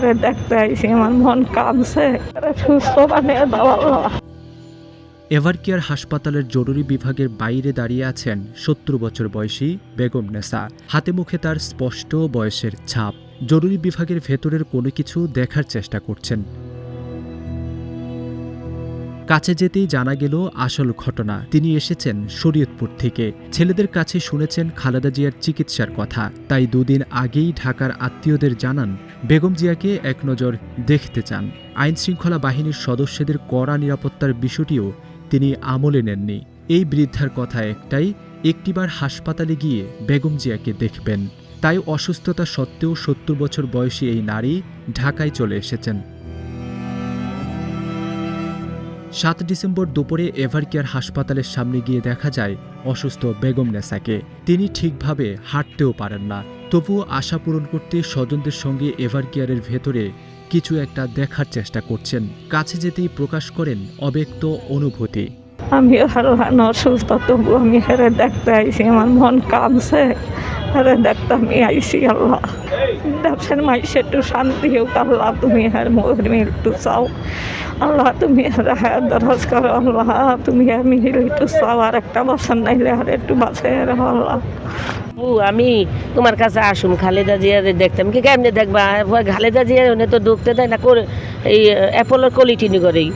মেয়েরে দেখতে আইসি, আমার মন কাঁদছে। সুস্থ বানিয়ে দাও হাসপাতালের জরুরি বিভাগের বাইরে দাঁড়িয়ে আছেন সত্তর বছর বয়সী বেগম নেসা। হাতে মুখে তার স্পষ্ট বয়সের ছাপ। জরুরি বিভাগের ভেতরের কোনো কিছু দেখার চেষ্টা করছেন। কাছে যেতেই জানা গেল আসল ঘটনা। তিনি এসেছেন শরীয়তপুর থেকে। ছেলেদের কাছে শুনেছেন খালেদা জিয়ার চিকিৎসার কথা। তাই দুদিন আগেই ঢাকার আত্মীয়দের জানান, বেগম জিয়াকে এক নজর দেখতে চান। আইন শৃঙ্খলা বাহিনীর সদস্যদের কড়া নিরাপত্তার বিষয়টিও তিনি আমলে নেননি। এই বৃদ্ধার কথা একটাই, একটিবার হাসপাতালে গিয়ে বেগম জিয়াকে দেখবেন। তাই অসুস্থতা সত্ত্বেও সত্তর বছর বয়সী এই নারী ঢাকায় চলে এসেছেন। সাত ডিসেম্বর দুপুরে এভারকেয়ার হাসপাতালের সামনে গিয়ে দেখা যায় অসুস্থ বেগম নেসাকে। তিনি ঠিকভাবে হাঁটতেও পারেন না। তবুও আশা পূরণ করতে স্বজনদের সঙ্গে এভারকেয়ারের ভেতরে কিছু একটা দেখার চেষ্টা করছেন। কাছে যেতেই প্রকাশ করেন অব্যক্ত অনুভূতি। আমি আল্লাহ অসুস্থ তবু আমি হেরে দেখতে আইসি আমার মন কামছে হেরে দেখতে আমি আইসি আল্লাহ। ব্যবসার মাইসে একটু শান্তি হোক, আল্লাহ, তুমি হের মোহর একটু চাও। আল্লাহ, তুমি হ্যাঁ দরজ করো, আল্লাহ, তুমি আমি একটু চাও, আর একটা বছর নাইলে আর একটু রাখো, আল্লাহ। আমি তোমার কাছে আসুম, খালেদা জিয়ারে দেখতাম। কি কেমনে দেখবা? খালেদা ওনে তো ঢুকতে দেয় না, করে এই অ্যাপোলোর কোয়ালিটি করেই।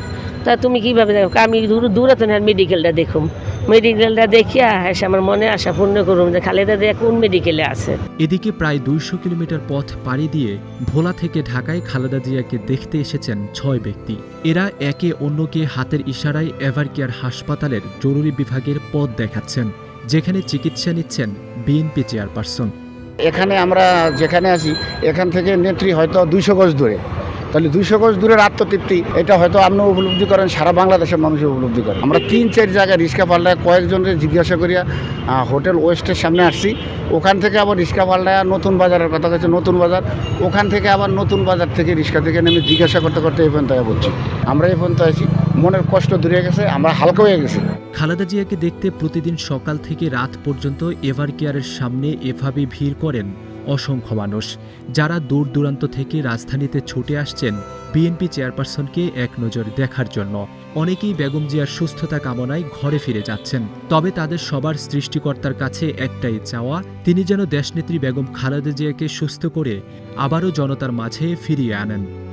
তা তুমি কীভাবে দেখো? আমি দূর দূরে তো মেডিকেলটা দেখুম। মেডিকেলটা দেখিয়া হ্যাঁ আমার মনে আশা পূর্ণ করুম যে খালেদা জিয়া কোন মেডিকেলে আছে? এদিকে প্রায় দুইশো কিলোমিটার পথ পাড়ি দিয়ে ভোলা থেকে ঢাকায় খালেদা জিয়াকে দেখতে এসেছেন ছয় ব্যক্তি। এরা একে অন্যকে হাতের ইশারায় এভারকেয়ার হাসপাতালের জরুরি বিভাগের পথ দেখাচ্ছেন যেখানে চিকিৎসা নিচ্ছেন বিএনপি চেয়ারপারসন। এখানে আমরা যেখানে আছি এখান থেকে নেত্রী হয়তো দুইশো গজ দূরে। তাহলে দুইশো গজ দূরের আত্মতৃপ্তি, এটা হয়তো আপনি উপলব্ধি করেন, সারা বাংলাদেশের মানুষ উপলব্ধি করেন আমরা তিন চার জায়গায় রিক্সা পাল্টায় কয়েকজনের জিজ্ঞাসা করিয়া হোটেল ওয়েস্টের সামনে আসছি। ওখান থেকে আবার রিক্সা পাল্টায় নতুন বাজারের কথা হচ্ছে নতুন বাজার। ওখান থেকে আবার নতুন বাজার থেকে রিক্সা থেকে নেমে জিজ্ঞাসা করতে করতে এই পর্যন্ত বলছি। আমরা এই পর্যন্ত আছি। মনের কষ্ট দূরে গেছে, আমরা হালকা হয়ে গেছি। খালেদা জিয়াকে দেখতে প্রতিদিন সকাল থেকে রাত পর্যন্ত এভারকেয়ারের সামনে এভাবে ভিড় করেন অসংখ্য মানুষ। যারা দূর দূরান্ত থেকে রাজধানীতে ছুটে আসছেন বিএনপি চেয়ারপারসনকে এক নজর দেখার জন্য। অনেকেই বেগম জিয়ার সুস্থতা কামনায় ঘরে ফিরে যাচ্ছেন। তবে তাদের সবার সৃষ্টিকর্তার কাছে একটাই চাওয়া, তিনি যেন দেশনেত্রী বেগম খালেদা জিয়াকে সুস্থ করে আবারও জনতার মাঝে ফিরিয়ে আনেন।